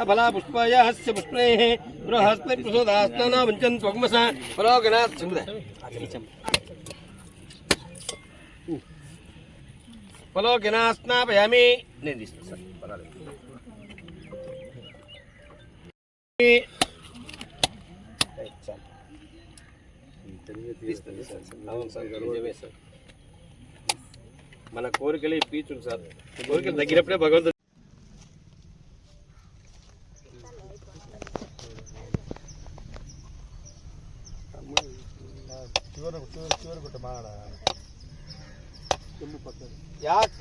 ఫలా పుష్పాయాస్య పుష్పైః బృహస్పతి వంచన్ త్వగ్మస నేను సార్ మన కోరికలే పీచుడు సార్. కోరికలు తగ్గినప్పుడే భగవంతుడు యాత్ఫల నిత్యః అఫలా పుష్పాయాస్య పుష్పే అఫలా పుష్పాయాస్య పుష్పేః బృహస్పతి ప్రసోదాస్తనా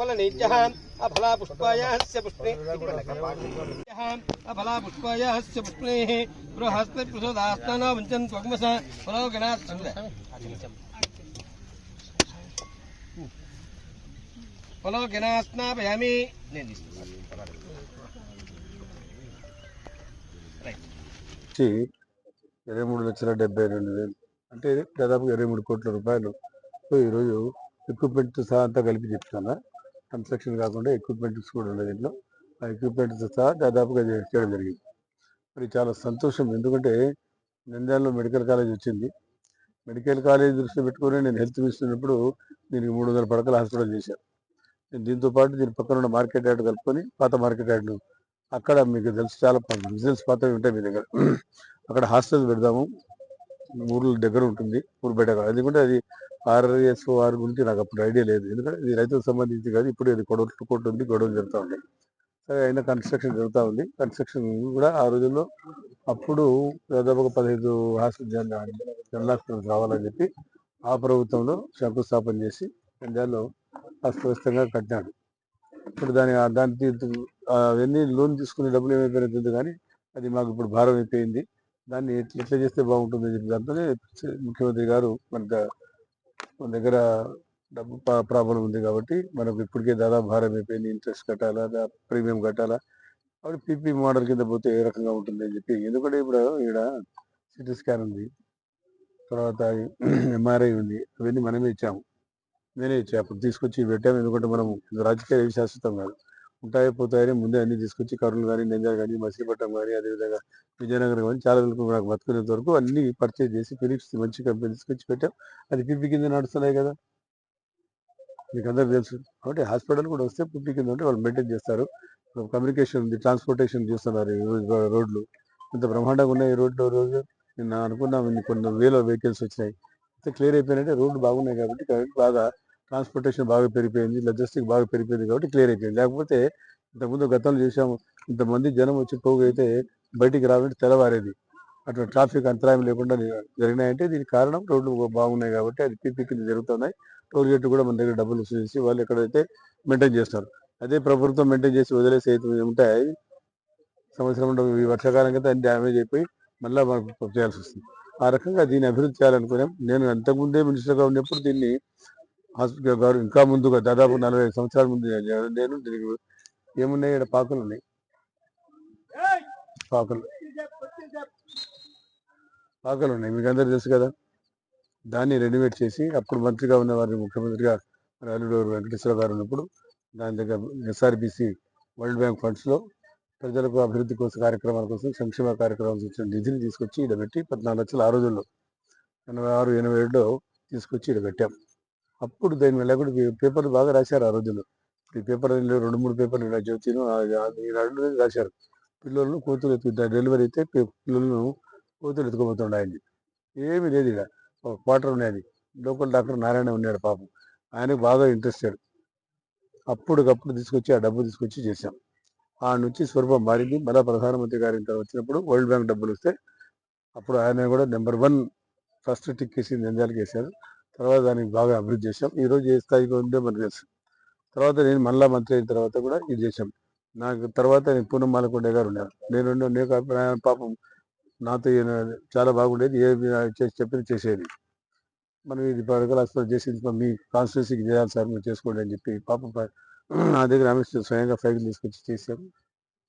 వంచన్ త్వగ్మస ఫలోగణాత్ సముదయ ఫలోగణా స్నాపయామి నేను తీస్తాను సార్ పర్వాలేదు రైట్ వచ్చి ఇరవై మూడు లక్షల డెబ్బై రెండు వేలు. అంటే దాదాపు ఇరవై మూడు కోట్ల రూపాయలు. సో ఈరోజు ఎక్విప్మెంట్ సహా అంతా కలిపి చెప్తున్నా. కన్స్ట్రక్షన్ కాకుండా ఎక్విప్మెంట్స్ కూడా ఉన్నాయి దీంట్లో. ఆ ఎక్విప్మెంట్స్ సహా దాదాపుగా చేయడం జరిగింది. మరి చాలా సంతోషం. ఎందుకంటే నంద్యాలలో మెడికల్ కాలేజ్ వచ్చింది. మెడికల్ కాలేజ్ దృష్టిలో పెట్టుకొని నేను హెల్త్ మినిస్టర్ దీనికి మూడు వందల పడకల హాస్పిటల్ చేశాను. నేను దీంతో పాటు దీని పక్కన ఉన్న మార్కెట్ యార్డ్ కలుపుకొని పాత మార్కెట్ యార్డ్ను అక్కడ మీకు తెలుసు చాలా బిజినెస్ పాతవి ఉంటాయి మీ దగ్గర. అక్కడ హాస్టల్ పెడదాము. ఊర్ల దగ్గర ఉంటుంది ఊరు బయట కాదు. ఎందుకంటే అది ఆర్ఎస్ ఆర్ గురించి నాకు అప్పుడు ఐడియా లేదు. ఎందుకంటే ఇది రైతులకు సంబంధించి కాదు ఇప్పుడు ఇది గొడవ కోర్టు ఉంది గొడవలు జరుగుతూ ఉన్నాయి. సరే అయినా కన్స్ట్రక్షన్ జరుగుతూ ఉంది. కన్స్ట్రక్షన్ కూడా ఆ రోజుల్లో అప్పుడు దాదాపు ఒక పదహైదు హాస్పిటల్ జనరల్ హాస్పిటల్స్ రావాలని చెప్పి ఆ ప్రభుత్వంలో శంకుస్థాపన చేసి నంద్యాలలో అస్తవ్యస్తంగా కట్టినాడు. ఇప్పుడు దాని దాని అవన్నీ లోన్ తీసుకునే డబ్బులు ఏమైపోయినా కానీ అది మాకు ఇప్పుడు భారం అయిపోయింది. దాన్ని ఎట్లా చేస్తే బాగుంటుంది చెప్పి దాంతోనే ముఖ్యమంత్రి గారు మన మన దగ్గర డబ్బు ప్రాబ్లం ఉంది కాబట్టి మనకు ఇప్పటికే దాదాపు భారం అయిపోయింది. ఇంట్రెస్ట్ కట్టాలా ప్రీమియం కట్టాలా? కాబట్టి పీపీ మోడల్ కింద పోతే ఏ రకంగా ఉంటుంది అని చెప్పి ఎందుకంటే ఇప్పుడు ఇక్కడ సిటీ స్కాన్ ఉంది. తర్వాత ఎంఆర్ఐ ఉంది. అవన్నీ మనమే ఇచ్చాము. నేనే ఇచ్చాము అప్పుడు తీసుకొచ్చి పెట్టాము. ఎందుకంటే మనం రాజకీయ విశాశ్వతం కాదు. ఉంటాయి పోతాయని ముందే అన్ని తీసుకొచ్చి కర్నూలు కానీ నంద్యాల కానీ మచిలీపట్నం కానీ అదేవిధంగా విజయనగరం కానీ చాలా వరకు నాకు బతుకునేంత వరకు అన్ని పర్చేజ్ చేసి ఫిలిప్స్ మంచి కంపెనీ తీసుకొచ్చి పెట్టాం. అది పిప్పి కింద నడుస్తున్నాయి కదా. మీకు అందరికి తెలుసు. కాబట్టి హాస్పిటల్ కూడా వస్తే పిప్పి కింద ఉంటే వాళ్ళు మెయింటైన్ చేస్తారు. కమ్యూనికేషన్ ఉంది ట్రాన్స్పోర్టేషన్ చూస్తున్నారు రోడ్లు. ఇంత బ్రహ్మాండంగా ఉన్నాయి రోడ్లు రోజు. నిన్న అనుకున్నాం కొన్ని వేల వెహికల్స్ వచ్చినాయి. అయితే క్లియర్ అయిపోయినట్టే రోడ్లు బాగున్నాయి కాబట్టి కాబట్టి బాగా ట్రాన్స్పోర్టేషన్ బాగా పెరిగిపోయింది లజిస్టిక్ బాగా పెరిగిపోయింది కాబట్టి క్లియర్ అయిపోయింది. లేకపోతే ఇంతకుముందు గతంలో చూసాము ఇంతమంది జనం వచ్చి పోగైతే బయటికి రావాలంటే తెల్లవారేది. అట్లా ట్రాఫిక్ అంతరాయం లేకుండా జరిగినాయంటే దీనికి కారణం రోడ్లు బాగున్నాయి కాబట్టి అది పీపీ కింద జరుగుతున్నాయి. టోల్ గేట్ కూడా మన దగ్గర డబ్బులు వసూలు చేసి వాళ్ళు ఎక్కడైతే మెయింటైన్ చేస్తారు. అదే ప్రభుత్వం మెయింటైన్ చేసి వదిలేసి అయితే ఉంటాయి సంవత్సరం ఈ వర్షాకాలం కింద అన్ని డ్యామేజ్ అయిపోయి మళ్ళీ మనకు చేయాల్సి వస్తుంది. ఆ రకంగా దీన్ని అభివృద్ధి చేయాలనుకున్నాం. నేను అంతకుముందే మినిస్టర్గా ఉన్నప్పుడు దీన్ని హాస్పిటల్ గారు ఇంకా ముందుగా దాదాపు నలభై ఐదు సంవత్సరాల ముందు నేను- దీనికి ఏమున్నాయి ఇక్కడ పాకులు ఉన్నాయి? పాకులు. పాకలు ఉన్నాయి. మీకు అందరు తెలుసు కదా? దాన్ని రెనోవేట్ చేసి అప్పుడు మంత్రిగా ఉన్న వారిని ముఖ్యమంత్రిగా అల్లుడు వెంకటేశ్వర గారు ఉన్నప్పుడు దాని దగ్గర ఎస్ఆర్బిసి వరల్డ్ బ్యాంక్ ఫండ్స్లో ప్రజలకు అభివృద్ధి కోసం కార్యక్రమాల కోసం సంక్షేమ కార్యక్రమాల కోసం నిధిని తీసుకొచ్చి ఇక్కడ పెట్టి పద్నాలుగు లక్షలు ఆ రోజుల్లో ఎనభై ఆరు ఎనభై ఏడులో తీసుకొచ్చి ఇక్కడ పెట్టాం. అప్పుడు దాని వల్ల కూడా పేపర్లు బాగా రాశారు ఆ రోజుల్లో. ఈ పేపర్ రెండు మూడు పేపర్లు జ్యోతిను రెండు రాశారు. పిల్లలను కూతురు ఎత్తు డెలివరీ అయితే పిల్లలను కోతులు ఎత్తుకుపోతుండే ఏమీ లేదు ఇక. ఒక క్వార్టర్ ఉన్నది లోకల్ డాక్టర్ నారాయణ ఉన్నాడు పాపం. ఆయనకు బాగా ఇంట్రెస్టెడ్ అప్పటికప్పుడు తీసుకొచ్చి ఆ డబ్బు తీసుకొచ్చి చేశాం. ఆ నుంచి స్వరూపం మారింది. మళ్ళీ ప్రధానమంత్రి గారి ఇంత వచ్చినప్పుడు వరల్డ్ బ్యాంక్ డబ్బులు వస్తే అప్పుడు ఆయన కూడా నెంబర్ వన్ ఫస్ట్ టిక్ వేసి నంద్యాలకు వేశారు తర్వాత దానికి బాగా అభివృద్ధి చేశాం. ఈ రోజు ఏ స్థాయిలో ఉందో మనకు తెలుసు. తర్వాత నేను మళ్ళా మంత్రి అయిన తర్వాత కూడా ఇది చేశాం. నాకు తర్వాత నేను పూనం మాలకొండ గారు ఉన్నారు. నేను నేను పాపం నాతో చాలా బాగుండేది. ఏ చేసి చెప్పింది చేసేది. మనం ఇది పడకల హాస్పిటల్ చేసింది మీ కాన్స్టిట్యూన్సీకి చేయాలి సార్ మీరు చేసుకోండి అని చెప్పి పాపం నా దగ్గర ఆమె స్వయంగా ఫైల్ తీసుకొచ్చి చేసాం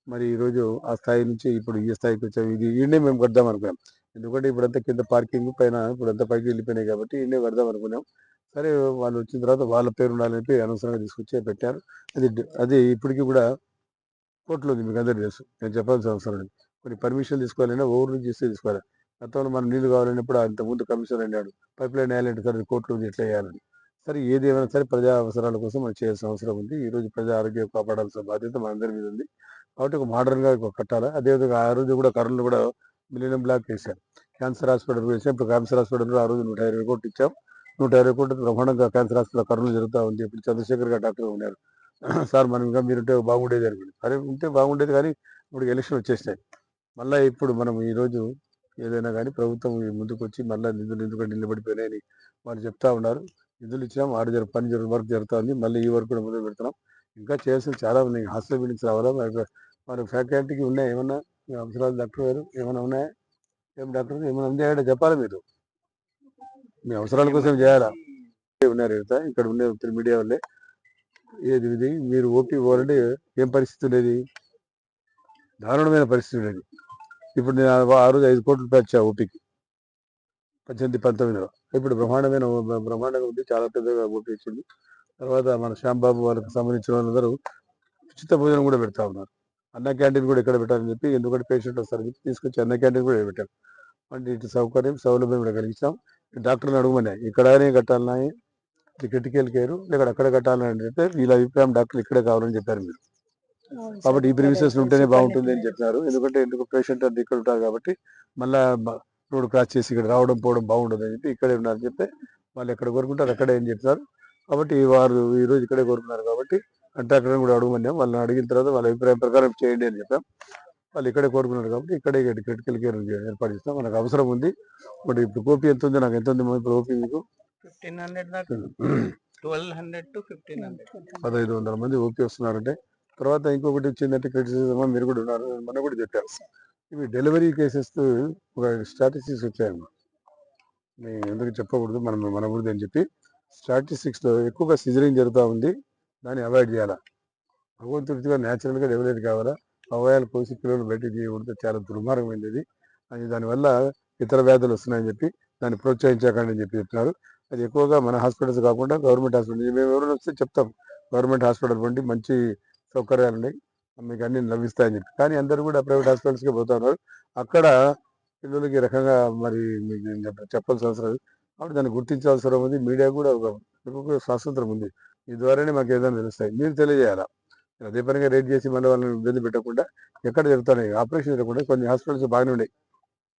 మరి ఈరోజు ఆ స్థాయి నుంచి ఇప్పుడు ఈ స్థాయికి వచ్చాం. ఇది ఈయనే మేము కడదాం అనుకున్నాం. ఎందుకంటే ఇప్పుడంతా కింద పార్కింగ్ పైన ఇప్పుడంతా పైకి వెళ్ళిపోయినాయి కాబట్టి ఇన్నే పెడదాం అనుకున్నాం. సరే వాళ్ళు వచ్చిన తర్వాత వాళ్ళ పేరు ఉండాలని చెప్పి అనవసరంగా తీసుకొచ్చి పెట్టారు. అది అది ఇప్పటికీ కూడా కోర్టులో ఉంది మీకు అందరూ తెలుసు. నేను చెప్పాల్సిన అవసరం లేదు. కొన్ని పర్మిషన్ తీసుకోవాలన్నా ఓవర్ నుంచి ఇస్తే తీసుకోవాలి. గతంలో మనం నీళ్ళు కావాలన్నప్పుడు అంత ముందు కమిషన్ అన్నాడు పైప్ లైన్ వేయాలంటే సరే కోర్టులో ఉంది ఎట్లా వేయాలని. సరే ఏది ఏమైనా సరే ప్రజా అవసరాల కోసం మనం చేయాల్సిన అవసరం ఉంది. ఈరోజు ప్రజా ఆరోగ్యం కాపాడాల్సిన బాధ్యత మనందరి మీద ఉంది. కాబట్టి ఒక మోడర్న్గా కట్టాలి? అదేవిధంగా ఆ రోజు కూడా కర్రలు కూడా మిలియన్ బ్లాక్ వేశారు. క్యాన్సర్ హాస్పిటల్ వేసాం ఇప్పుడు క్యాన్సర్ హాస్పిటల్ ఆ రోజు నూట ఇరవై కోట్లు ఇచ్చాం. నూట ఇరవై కోట్లు బ్రహ్మాండంగా క్యాన్సర్ హాస్పిటల్ కరుణలు జరుగుతూ ఉంది ఇప్పుడు చంద్రశేఖర్ గారు డాక్టర్ ఉన్నారు. సార్ మనం ఇంకా మీరుంటే బాగుండేది అనుకుంది సరే ఉంటే బాగుండేది కానీ ఇప్పుడు ఎలక్షన్ వచ్చేసినాయి. మళ్ళీ ఇప్పుడు మనం ఈరోజు ఏదైనా కానీ ప్రభుత్వం ముందుకు వచ్చి మళ్ళీ నిధులు ఎందుకంటే నిలబడిపోయినాయని వాళ్ళు చెప్తా ఉన్నారు. నిధులు ఇచ్చినాం ఆడ జరు పని జరు వర్క్ జరుగుతూ ఉంది. మళ్ళీ ఈ వర్క్ కూడా మొదలు పెడుతున్నాం. ఇంకా చేయాల్సిన చాలా ఉన్నాయి. హాస్టల్ బిల్డింగ్స్ రావాలా? మరి ఫ్యాకల్టీకి ఉన్నాయి ఏమన్నా? మీ అవసరాలు డాక్టర్ గారు? ఏమైనా ఉన్నాయా? ఏం డాక్టర్ ఏమైనా ఉందా? చెప్పాలి మీరు? మీ అవసరాల కోసం చేయాలా? ఉన్నారు ఇక్కడ ఇక్కడ ఉండే మీడియా వాళ్ళే. ఏది ఇది? మీరు ఓపీ పోవాలంటే ఏం పరిస్థితి ఉండేది? దారుణమైన పరిస్థితి ఉండేది. ఇప్పుడు నేను ఆ- రోజు ఐదు కోట్లు రూపాయలు ఇచ్చా ఓపీకి. పద్దెనిమిది పంతొమ్మిదిలో. ఇప్పుడు బ్రహ్మాండమైన బ్రహ్మాండంగా ఉంది. చాలా పెద్దగా ఓపీ ఇచ్చింది. తర్వాత మన శ్యాంబాబు వాళ్ళకి సంబంధించిన వాళ్ళందరూ ఉచిత భోజనం కూడా పెడతా ఉన్నారు. అన్న క్యాంటీన్ కూడా ఇక్కడ పెట్టాలని చెప్పి ఎందుకంటే పేషెంట్ వస్తారని చెప్పి తీసుకొచ్చి అన్న క్యాంటీన్ కూడా పెట్టాం అంటే ఇటు సౌకర్యం సౌలభ్యం కూడా కలిగించాం డాక్టర్ని అడుగుమనే ఇక్కడనే కట్టాలన్నా ఇది క్రిటికల్ కేర్ లేక అక్కడ కట్టాలని చెప్తే వీళ్ళ అభిప్రాయం డాక్టర్లు ఇక్కడే కావాలని చెప్పారు మీరు. కాబట్టి ఈ ప్రిమిసెస్ ఉంటేనే బాగుంటుంది అని చెప్పినారు. ఎందుకంటే ఎందుకు పేషెంట్ అంతా ఇక్కడ ఉంటారు కాబట్టి మళ్ళా రోడ్ క్రాస్ చేసి ఇక్కడ రావడం పోవడం బాగుండదు అని చెప్పి ఇక్కడే ఉన్నారని చెప్తే వాళ్ళు ఎక్కడ కోరుకుంటారు అక్కడే అని చెప్తారు కాబట్టి వారు ఈ రోజు ఇక్కడే కోరుకున్నారు కాబట్టి అంటే అక్కడ కూడా అడగమన్నాం. వాళ్ళని అడిగిన తర్వాత వాళ్ళ అభిప్రాయం ప్రకారం చేయండి అని చెప్పాం. వాళ్ళు ఇక్కడే కోరుకున్నారు కాబట్టి ఇక్కడే క్రిటికల్ కేర్ ఏర్పాటు చేస్తాం. మనకు అవసరం ఉంది. బట్ ఇప్పుడు ఓపీ ఎంత ఉంది నాకు ఎంత ఉంది ఇప్పుడు ఓపీ మీకు ఫిఫ్టీన్ హండ్రెడ్ దాకా twelve hundred to fifteen hundred. పదహైదు వందల మంది ఓపీ వస్తున్నారంటే తర్వాత ఇంకొకటి వచ్చిందంటే క్రిటిసిజం మీరు కూడా ఉన్నారు. మన కూడా చెప్పారు. ఇవి డెలివరీ కేసెస్ ఒక స్టాటిస్టిక్స్ వచ్చాయమ్మా నేను ఎందుకు చెప్పకూడదు? మనం మన గురించి అని చెప్పి స్టాటిస్టిక్స్లో ఎక్కువగా సిజరింగ్ జరుగుతూ ఉంది. దాన్ని అవాయిడ్ చేయాలా? భగవంతుడిగా న్యాచురల్గా గా కావాలా? అవయాలు కోసి పిల్లలు బయటకు ఉంటే చాలా దుర్మార్గమైనది అది. అది దానివల్ల ఇతర వ్యాధులు వస్తున్నాయని చెప్పి దాన్ని ప్రోత్సహించకండి అని చెప్పి చెప్తున్నారు. అది ఎక్కువగా మన హాస్పిటల్స్ కాకుండా గవర్నమెంట్ హాస్పిటల్ మేము ఎవరైనా వస్తే చెప్తాం. గవర్నమెంట్ హాస్పిటల్ వంటి మంచి సౌకర్యాలు ఉన్నాయి. మీకు అన్ని లభిస్తాయని చెప్పి. కానీ అందరూ కూడా ప్రైవేట్ హాస్పిటల్స్కి పోతున్నారు అక్కడ పిల్లలకి రకంగా మరి మీకు చెప్పాల్సిన అవసరం కాబట్టి దాన్ని గుర్తించాల్సిన అవసరం ఉంది. మీడియా కూడా ఒక స్వాతంత్రం ఉంది. ఈ ద్వారానే మాకు ఏదైనా తెలుస్తాయి. మీరు తెలియజేయాలా? అదే పనిగా రేట్ చేసి మళ్ళీ వాళ్ళని ఇబ్బంది పెట్టకుండా ఎక్కడ జరుగుతున్నాయి ఆపరేషన్ జరగకుండా కొన్ని హాస్పిటల్స్ బాగానే ఉన్నాయి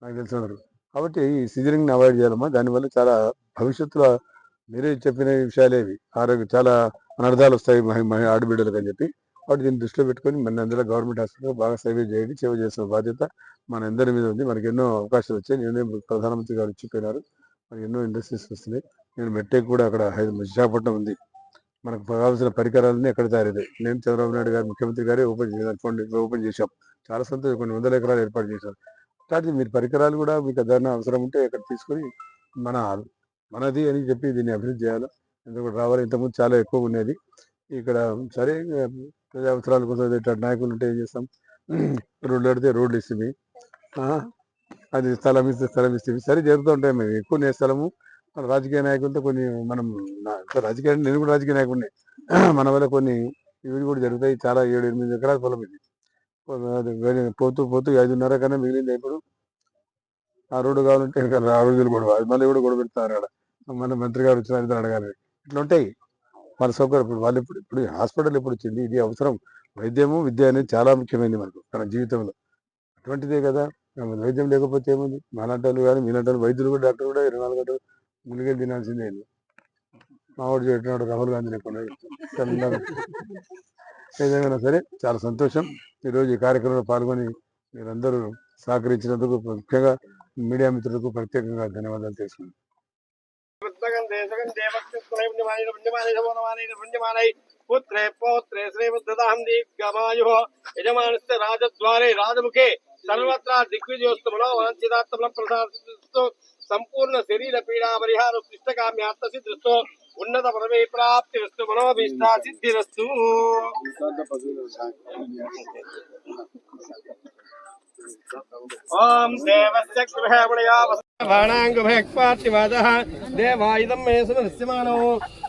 నాకు తెలిసినందుకు కాబట్టి ఈ సిజరింగ్ని అవాయిడ్ చేయాలమ్మా. దానివల్ల చాలా భవిష్యత్తులో మీరే చెప్పిన విషయాలేవి ఆరోగ్య చాలా అనర్థాలు వస్తాయి మహి- మహి ఆడబిడ్డలకు అని చెప్పి. కాబట్టి దీన్ని దృష్టిలో పెట్టుకొని మన అందరూ గవర్నమెంట్ హాస్పిటల్ బాగా సేవ చేయండి. సేవ చేసిన బాధ్యత మన అందరి మీద ఉంది. మనకి ఎన్నో అవకాశాలు వచ్చాయి. నేనే ప్రధానమంత్రి గారు ఇచ్చిపోయినారు మనకి ఎన్నో ఇండస్ట్రీస్ వస్తున్నాయి. నేను మెట్టెక్ కూడా అక్కడ విశాఖపట్నం ఉంది. మనకు కావాల్సిన పరికరాలన్నీ ఎక్కడ తయారయ్యాయి నేను చంద్రబాబు నాయుడు గారు ముఖ్యమంత్రి గారే ఓపెన్ చేశారు ఫండ్ ఓపెన్ చేశాం. చాలా సంతోషం. కొన్ని వందల ఎకరాలు ఏర్పాటు చేశారు. కాబట్టి మీరు పరికరాలు కూడా మీకు ఏదైనా అవసరం ఉంటే ఇక్కడ తీసుకొని మన మనది అని చెప్పి దీన్ని అభివృద్ధి చేయాలి. ఎందుకంటే రావాలి. ఇంతకుముందు చాలా ఎక్కువ ఉండేది. ఇక్కడ సరే ప్రజా అవసరాల కోసం నాయకులు ఉంటే ఏం చేస్తాం? రోడ్లు పెడితే రోడ్లు ఇస్తుంది అది స్థలం ఇస్తే స్థలం ఇస్తుంది సరే జరుగుతూ ఉంటాయి. మేము ఎక్కువ నే స్థలము మన రాజకీయ నాయకులతో కొన్ని మనం రాజకీయ నేను కూడా రాజకీయ నాయకుడిని. మన వల్ల కొన్ని ఇవి కూడా జరుగుతాయి. చాలా ఏడు ఎనిమిది ఎకరాల పొలం ఇది. పోతూ పోతూ ఐదున్నర కన్నా మిగిలింది ఇప్పుడు. ఆ రోడ్డు కావాలంటే ఆ రోజులు గొడవ. అది మళ్ళీ కూడా గొడవ పెడతారు అక్కడ మన మంత్రి గారు వచ్చిన ఇద్దరు అడగాలి. ఇట్లా ఉంటాయి. మన సౌకర్యం ఇప్పుడు వాళ్ళు ఇప్పుడు ఇప్పుడు హాస్పిటల్ ఎప్పుడు వచ్చింది? ఇది అవసరం. వైద్యము విద్య అనేది చాలా ముఖ్యమైనది మనకు మన జీవితంలో. అటువంటిదే కదా. వైద్యం లేకపోతే ఏముంది? మాలాంటి వాళ్ళు కానీ మీలాంటి వాళ్ళు వైద్యులు కూడా డాక్టర్ కూడా ఇరవై నాలుగు గంటలు మునిగేది తినాల్సిందే మావాడు చెప్పినాడు రాహుల్ గాంధీ లేకుండా ఏదేమైనా సరే చాలా సంతోషం. ఈరోజు ఈ కార్యక్రమంలో పాల్గొని మీరందరూ సహకరించినందుకు ముఖ్యంగా మీడియా మిత్రులకు ప్రత్యేకంగా ధన్యవాదాలు తెలుసుకున్నాను పుత్రే పౌత్రే శ్రీముద్రదాహం దీర్ఘమాయు యజమానస్య రాజద్వారే రాజముఖే. సర్వత్రా దిగ్విజయోస్తు మనో వాంఛితాత్మల ప్రసాదిస్తూ. సంపూర్ణ శరీర పీడా పరిహార శిష్టకామ్యాత్మ సిద్ధిస్తూ ఉన్నత పదవీ ప్రాప్తిరస్తు మనోభీష్టా సిద్ధిరస్తు ఓం దేవస్య గృహమణయా బాణాంగుభయక్పార్తివాదः దేవాయుధం మే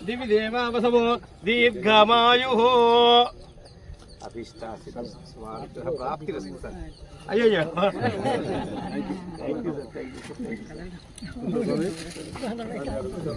దివి దేవావసవో. దీర్ఘమాయుः. ಅಭಿಷ್ಟಾಸಿದಂ ಸ್ವಾಮಿತ್ವ ಪ್ರಾಪ್ತಿರಸ್ತು ಸರ್ ಅಯ್ಯಯ್ಯೋ thank you sir thank you sir